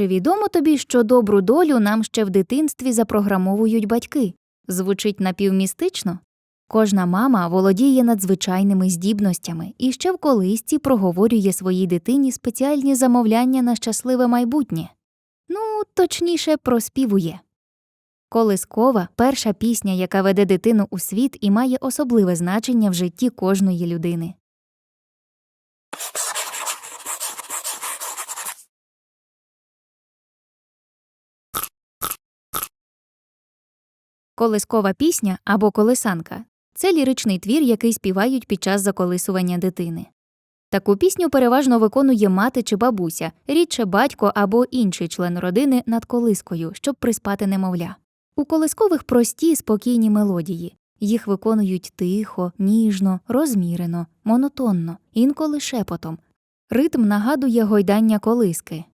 Чи відомо тобі, що добру долю нам ще в дитинстві запрограмовують батьки? Звучить напівмістично? Кожна мама володіє надзвичайними здібностями і ще в колисці проговорює своїй дитині спеціальні замовляння на щасливе майбутнє. Ну, точніше, проспівує. Колискова перша пісня, яка веде дитину у світ і має особливе значення в житті кожної людини. Колискова пісня або колисанка це ліричний твір, який співають під час заколисування дитини. Таку пісню переважно виконує мати чи бабуся, рідше батько або інший член родини над колискою, щоб приспати немовля. У колискових прості спокійні мелодії. Їх виконують тихо, ніжно, розмірено, монотонно, інколи шепотом. Ритм нагадує гойдання колиски.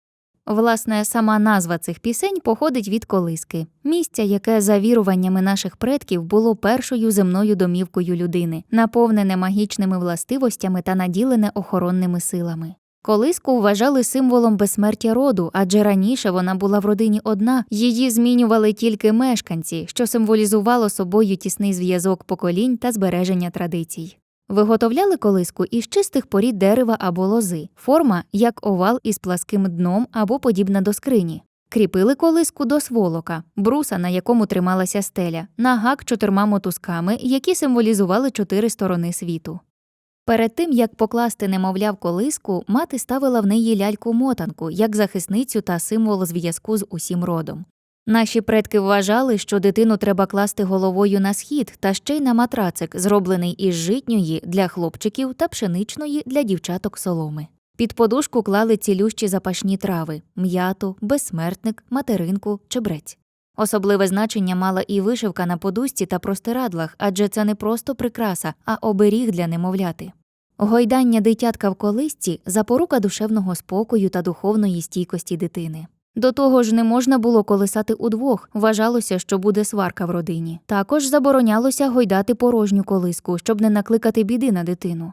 Власне, сама назва цих пісень походить від колиски, місця, яке за віруваннями наших предків було першою земною домівкою людини, наповнене магічними властивостями та наділене охоронними силами. Колиску вважали символом безсмертя роду, адже раніше вона була в родині одна, її змінювали тільки мешканці, що символізувало собою тісний зв'язок поколінь та збереження традицій. Виготовляли колиску із чистих порід дерева або лози, форма як овал із пласким дном або подібна до скрині. Кріпили колиску до сволока, бруса, на якому трималася стеля, на гак чотирма мотузками, які символізували чотири сторони світу. Перед тим як покласти немовля в колиску, мати ставила в неї ляльку мотанку як захисницю та символ зв'язку з усім родом. Наші предки вважали, що дитину треба класти головою на схід та ще й на матрацик, зроблений із житньої для хлопчиків та пшеничної для дівчаток соломи. Під подушку клали цілющі запашні трави м'яту, безсмертник, материнку, чебрець. Особливе значення мала і вишивка на подушці та простирадлах, адже це не просто прикраса, а оберіг для немовляти. Гойдання дитятка в колисці запорука душевного спокою та духовної стійкості дитини. До того ж, не можна було колисати удвох, вважалося, що буде сварка в родині. Також заборонялося гойдати порожню колиску, щоб не накликати біди на дитину.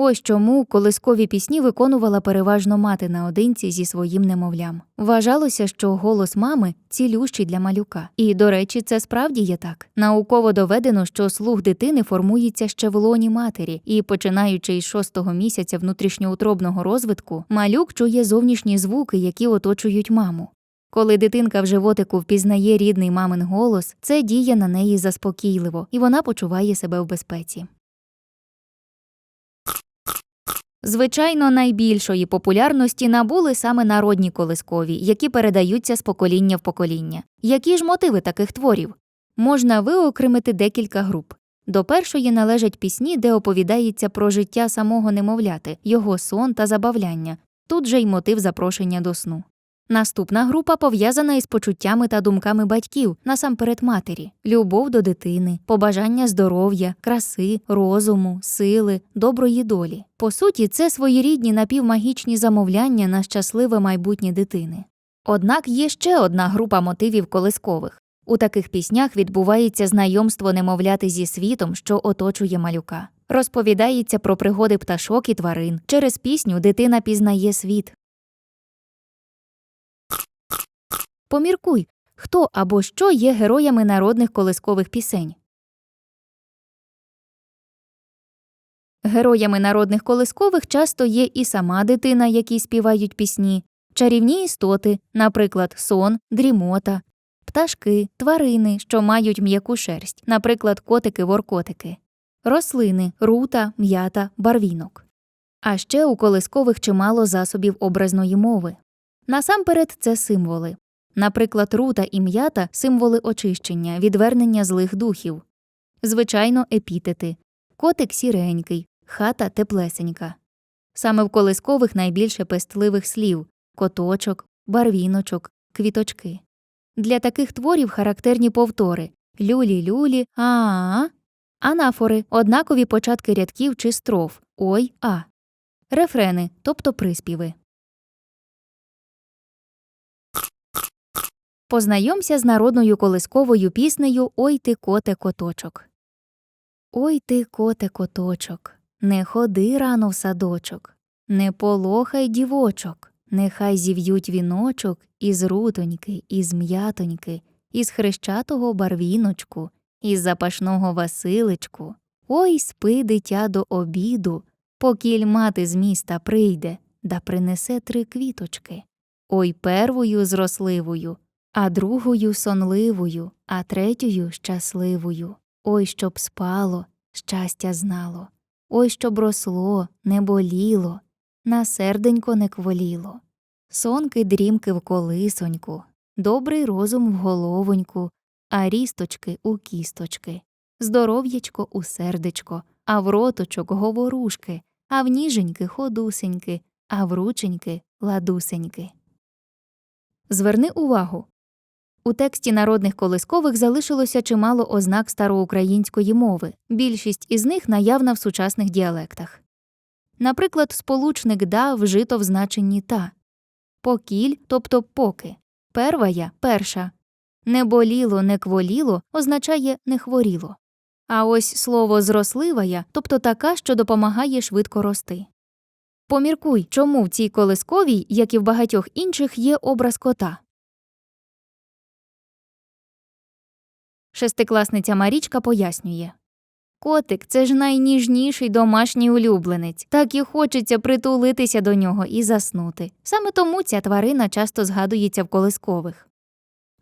Ось чому колискові пісні виконувала переважно мати наодинці зі своїм немовлям. Вважалося, що голос мами цілющий для малюка. І, до речі, це справді є так. Науково доведено, що слух дитини формується ще в лоні матері, і, починаючи із шостого місяця внутрішньоутробного розвитку, малюк чує зовнішні звуки, які оточують маму. Коли дитинка в животику впізнає рідний мамин голос, це діє на неї заспокійливо, і вона почуває себе в безпеці. Звичайно, найбільшої популярності набули саме народні колискові, які передаються з покоління в покоління. Які ж мотиви таких творів? Можна виокремити декілька груп. До першої належать пісні, де оповідається про життя самого немовляти, його сон та забавляння, тут же й мотив запрошення до сну. Наступна група пов'язана із почуттями та думками батьків, насамперед матері, любов до дитини, побажання здоров'я, краси, розуму, сили, доброї долі. По суті, це своєрідні напівмагічні замовляння на щасливе майбутнє дитини. Однак є ще одна група мотивів колискових. У таких піснях відбувається знайомство немовляти зі світом, що оточує малюка. Розповідається про пригоди пташок і тварин. Через пісню дитина пізнає світ, Поміркуй, хто або що є героями народних колискових пісень. Героями народних колискових часто є і сама дитина, якій співають пісні, чарівні істоти, наприклад, сон, дрімота, пташки, тварини, що мають м'яку шерсть, наприклад, котики-воркотики, рослини, рута, м'ята, барвінок. А ще у колискових чимало засобів образної мови. Насамперед, це символи. Наприклад, рута і м'ята символи очищення, відвернення злих духів. Звичайно, епітети котик сіренький, хата теплесенька. Саме в колискових найбільше пестливих слів коточок, барвіночок, квіточки. Для таких творів характерні повтори люлі-люлі, а анафори, однакові початки рядків чи строф ой а, рефрени, тобто приспіви. Познайомся з народною колисковою піснею Ой ти коте коточок. Ой ти коте коточок, не ходи рано в садочок, не полохай дівочок, нехай зів'ють віночок із рутоньки, із м'ятоньки, із хрещатого барвіночку, із запашного Василичку. Ой, спи, дитя, до обіду, покіль мати з міста прийде, да принесе три квіточки. Ой, первою зросливою, а другою сонливою, а третьою щасливою. Ой, щоб спало, щастя знало. Ой, щоб росло, не боліло, на серденько не кволіло. Сонки дрімки в колисоньку, добрий розум в головоньку, а рісточки у кісточки, здоров'ячко у сердечко, а в роточок говорушки, а в ніженьки ходусеньки, а в рученьки ладусеньки. Зверни увагу. У тексті народних колискових залишилося чимало ознак староукраїнської мови, більшість із них наявна в сучасних діалектах. Наприклад, сполучник да вжито в значенні та, покіль, тобто поки, первая перша, не боліло, не кволіло означає не хворіло. А ось слово зросливая, тобто така, що допомагає швидко рости. Поміркуй, чому в цій колисковій, як і в багатьох інших, є образ кота. Шестикласниця Марічка пояснює Котик це ж найніжніший домашній улюбленець, так і хочеться притулитися до нього і заснути. Саме тому ця тварина часто згадується в колискових.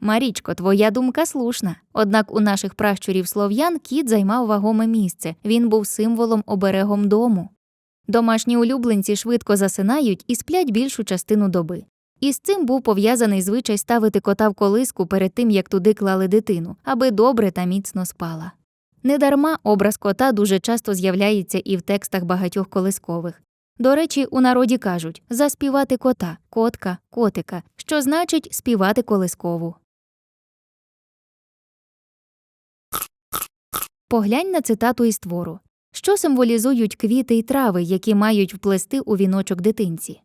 Марічко, твоя думка слушна. Однак у наших пращурів слов'ян кіт займав вагоме місце, він був символом оберегом дому. Домашні улюбленці швидко засинають і сплять більшу частину доби. І з цим був пов'язаний звичай ставити кота в колиску перед тим, як туди клали дитину, аби добре та міцно спала. Недарма образ кота дуже часто з'являється і в текстах багатьох колискових. До речі, у народі кажуть заспівати кота, котка, котика, що значить співати колискову. Поглянь на цитату із твору. Що символізують квіти й трави, які мають вплести у віночок дитинці?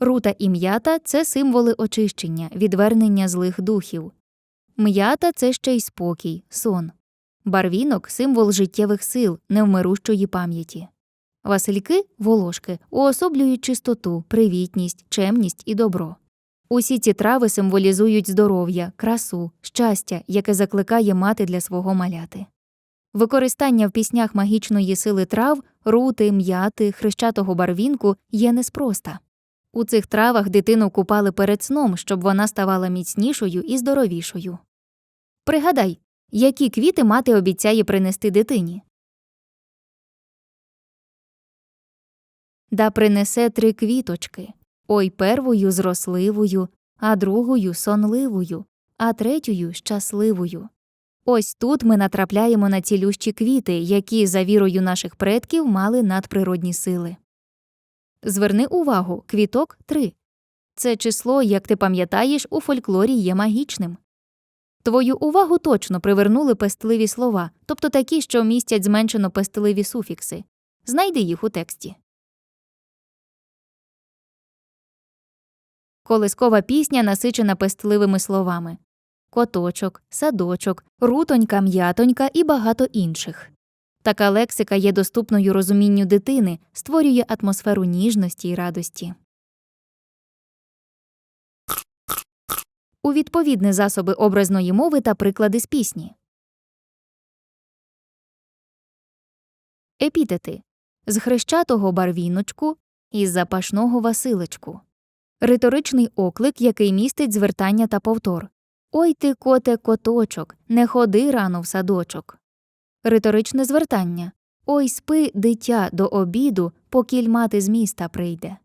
Рута і м'ята це символи очищення, відвернення злих духів. М'ята це ще й спокій, сон. Барвінок символ життєвих сил, невмирущої пам'яті. Васильки волошки уособлюють чистоту, привітність, чемність і добро. Усі ці трави символізують здоров'я, красу, щастя, яке закликає мати для свого маляти. Використання в піснях магічної сили трав, рути, м'яти, хрещатого барвінку є неспроста. У цих травах дитину купали перед сном, щоб вона ставала міцнішою і здоровішою. Пригадай, які квіти мати обіцяє принести дитині. Да принесе три квіточки ой первою зросливою, а другою сонливою, а третьою щасливою. Ось тут ми натрапляємо на цілющі квіти, які, за вірою наших предків, мали надприродні сили. Зверни увагу, квіток три. Це число, як ти пам'ятаєш, у фольклорі є магічним. Твою увагу точно привернули пестливі слова, тобто такі, що містять зменшено пестливі суфікси. Знайди їх у тексті. Колискова пісня насичена пестливими словами коточок, садочок, рутонька, м'ятонька і багато інших. Така лексика є доступною розумінню дитини, створює атмосферу ніжності й радості. У відповідні засоби образної мови та приклади з пісні. Епітети з хрещатого барвіночку із запашного Василечку. Риторичний оклик, який містить звертання та повтор. Ой ти, коте, коточок, не ходи рано в садочок. Риторичне звертання. Ой спи, дитя, до обіду, покіль мати з міста прийде.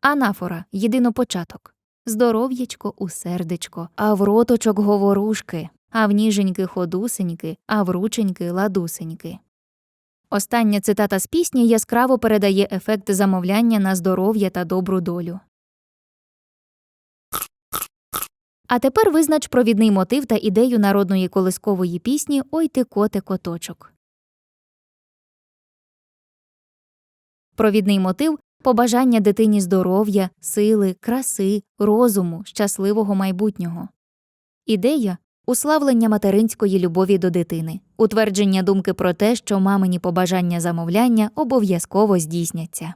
Анафора єдинопочаток. Здоров'ячко у сердечко, а в роточок говорушки, а в ніженьки ходусеньки, а в рученьки ладусеньки. Остання цитата з пісні яскраво передає ефект замовляння на здоров'я та добру долю. А тепер визнач провідний мотив та ідею народної колискової пісні Ой ти коте коточок. Провідний мотив побажання дитині здоров'я, сили, краси, розуму, щасливого майбутнього. Ідея уславлення материнської любові до дитини, утвердження думки про те, що мамині побажання замовляння обов'язково здійсняться.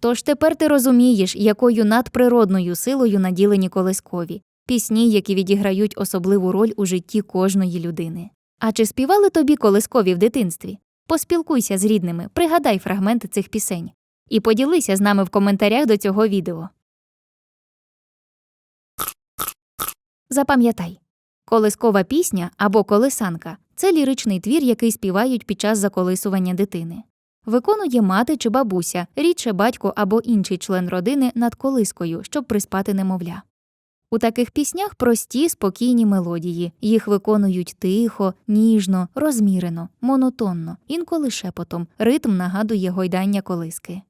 Тож тепер ти розумієш, якою надприродною силою наділені колискові, пісні, які відіграють особливу роль у житті кожної людини. А чи співали тобі колискові в дитинстві? Поспілкуйся з рідними, пригадай фрагменти цих пісень і поділися з нами в коментарях до цього відео. Запам'ятай, колискова пісня або колисанка це ліричний твір, який співають під час заколисування дитини. Виконує мати чи бабуся, рідше батько або інший член родини над колискою, щоб приспати немовля. У таких піснях прості, спокійні мелодії. Їх виконують тихо, ніжно, розмірено, монотонно, інколи шепотом. Ритм нагадує гойдання колиски.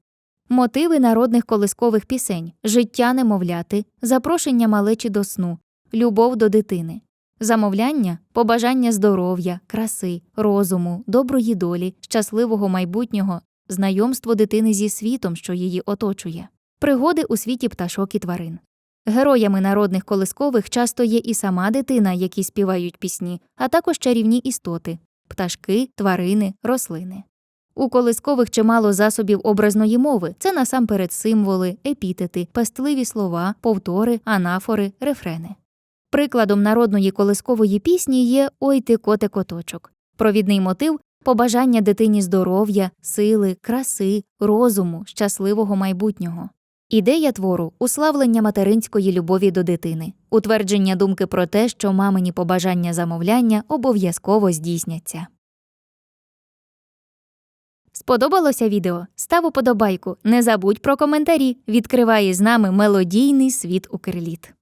Мотиви народних колискових пісень життя немовляти, запрошення малечі до сну, любов до дитини, замовляння, побажання здоров'я, краси, розуму, доброї долі, щасливого майбутнього, знайомство дитини зі світом, що її оточує, пригоди у світі пташок і тварин. Героями народних колискових часто є і сама дитина, які співають пісні, а також чарівні істоти пташки, тварини, рослини. У колискових чимало засобів образної мови це насамперед символи, епітети, пестливі слова, повтори, анафори, рефрени. Прикладом народної колискової пісні є Ой ти коте коточок. Провідний мотив побажання дитині здоров'я, сили, краси, розуму, щасливого майбутнього. Ідея твору уславлення материнської любові до дитини, утвердження думки про те, що мамині побажання замовляння обов'язково здійсняться. Сподобалося відео? Став уподобайку, не забудь про коментарі. Відкривай з нами мелодійний світ Укрліт.